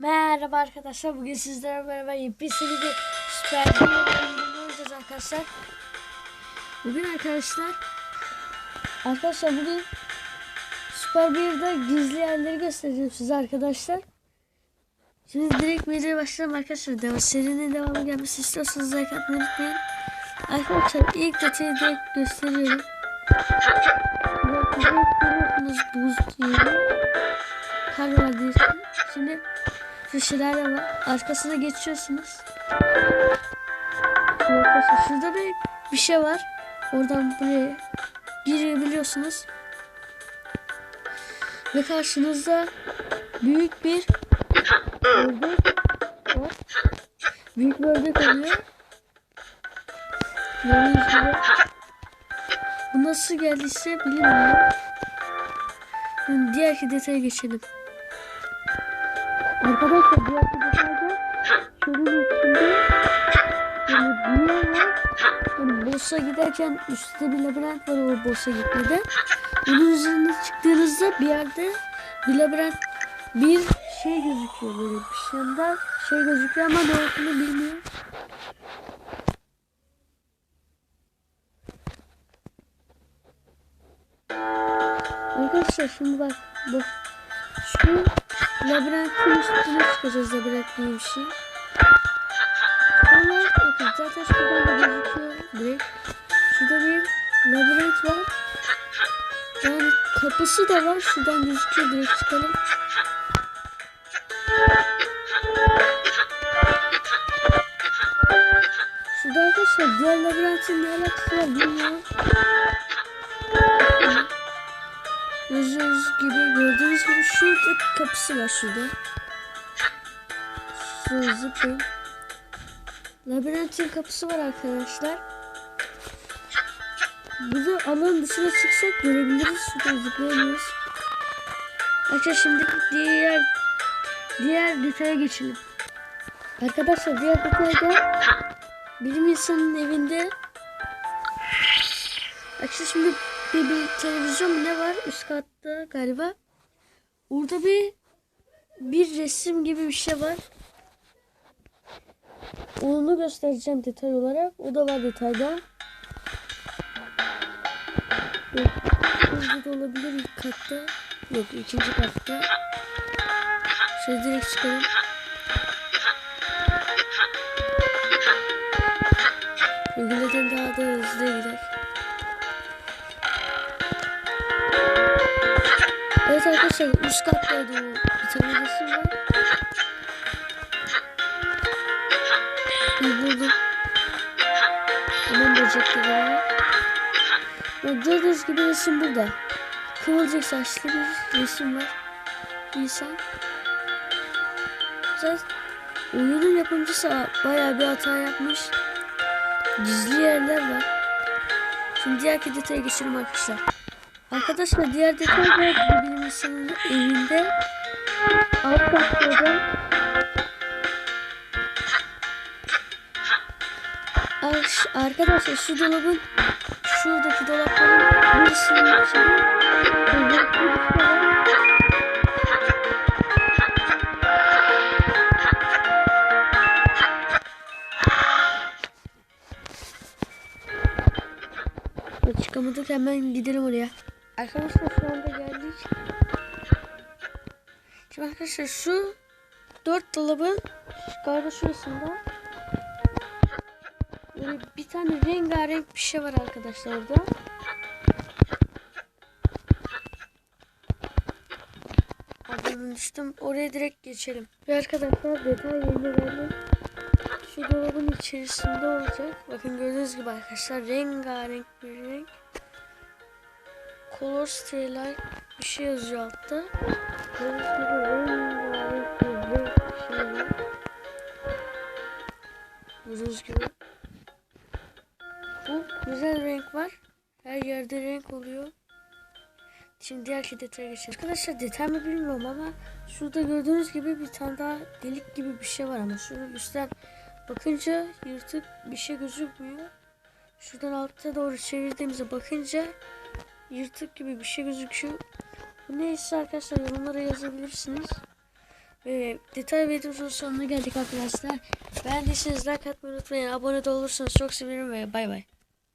Merhaba arkadaşlar. Bugün sizlerle beraber bir süper bir oyunu oynayacağız arkadaşlar. Bugün arkadaşlar arkadaşlar bugün süper birde gizli yerleri göstereceğim size arkadaşlar. Şimdi direkt videoya başlayalım arkadaşlar. Devam, serinin devamı gelmesi istiyorsanız like atmayı unutmayın. Arkadaşlar ilk detayı direkt gösteriyorum. Direkt görüyorsunuz buz yeri. Kar var diyorsun. Şimdi şu şelale var. Arkasına geçiyorsunuz. Şurada bir, bir şey var. Oradan buraya girebiliyorsunuz. Ve karşınızda büyük bir ördek var. Büyük bir ördek oluyor. Bu nasıl geldiyse bilinmiyor. Şimdi diğer detaya geçelim. Arkadaşlar diğer detayda şunun içinde yani var. Yani boss'a giderken üstte bir labirent var o boss'a gitmede. Onun üzerine çıktığınızda bir yerde bir labirent bir şey gözüküyor böyle bir şeyden şey gözüküyor ama ne olduğunu bilmiyorum. Arkadaşlar şimdi bak bak şu labirentin üstüne çıkacağız labirent diye bir şey. Sonra bakın zaten şuradan da gözüküyor direkt. Şurada bir labirent var. Yani kapısı da var. Şuradan gözüküyor direkt çıkalım. Şurada arkadaşlar diğer labirentin ne alakası var bilmiyorum. Gibi gördüğünüz gibi şurada kapısı var şurada. Şuraya zıplayın. Labirentin kapısı var arkadaşlar. Burada alanın dışına çıksak görebiliriz. Şuradan zıplayamıyoruz. Arkadaşlar şimdi diğer diğer detaya geçelim. Arkadaşlar diğer detayda bilim insanının evinde Arkadaşlar şimdi bir, bir televizyon ne var üst katta galiba. Orada bir bir resim gibi bir şey var. Onu göstereceğim detay olarak. O da var detayda. Yok, Burada da olabilir ilk katta. Yok ikinci katta. Şöyle direkt çıkalım. Öbürlerden daha da hızlı gider. Evet arkadaşlar üst kattaydı o bir tane var. Bir buldum. Hemen böcekleri var. Ve Gördüğünüz gibi resim burada. Kıvırcık saçlı bir resim var. İnsan. Zaten oyunun yapımcısı bayağı bir hata yapmış. Gizli yerler var. Şimdi diğer detaya geçelim arkadaşlar. Arkadaşlar diğer detay bir bilim evinde alt katta Ar- Arkadaşlar şu dolabın şuradaki dolapların birisinin içinde var. Çıkamadık hemen gidelim oraya. Arkadaşlar şu anda geldik. Şimdi arkadaşlar şu dört dolabın galiba şurasında böyle bir tane rengarenk bir şey var arkadaşlar orada. Adını düştüm. Oraya direkt geçelim. Ve arkadaşlar detay yerine verdim. Şu dolabın içerisinde olacak. Bakın gördüğünüz gibi arkadaşlar rengarenk bir renk. Color Stay bir şey yazıyor altta. Gördüğünüz gibi şey. Bu güzel renk var. Her yerde renk oluyor. Şimdi diğer iki detaya geçelim. Arkadaşlar detay mı bilmiyorum ama şurada gördüğünüz gibi bir tane daha delik gibi bir şey var ama şunun üstten bakınca yırtık bir şey gözükmüyor. Şuradan altta doğru çevirdiğimize bakınca yırtık gibi bir şey gözüküyor. Neyse arkadaşlar yorumlara yazabilirsiniz. Ve detay videomuzun sonuna geldik arkadaşlar. Beğendiyseniz like atmayı unutmayın. Abone de olursanız çok sevinirim ve bay bay.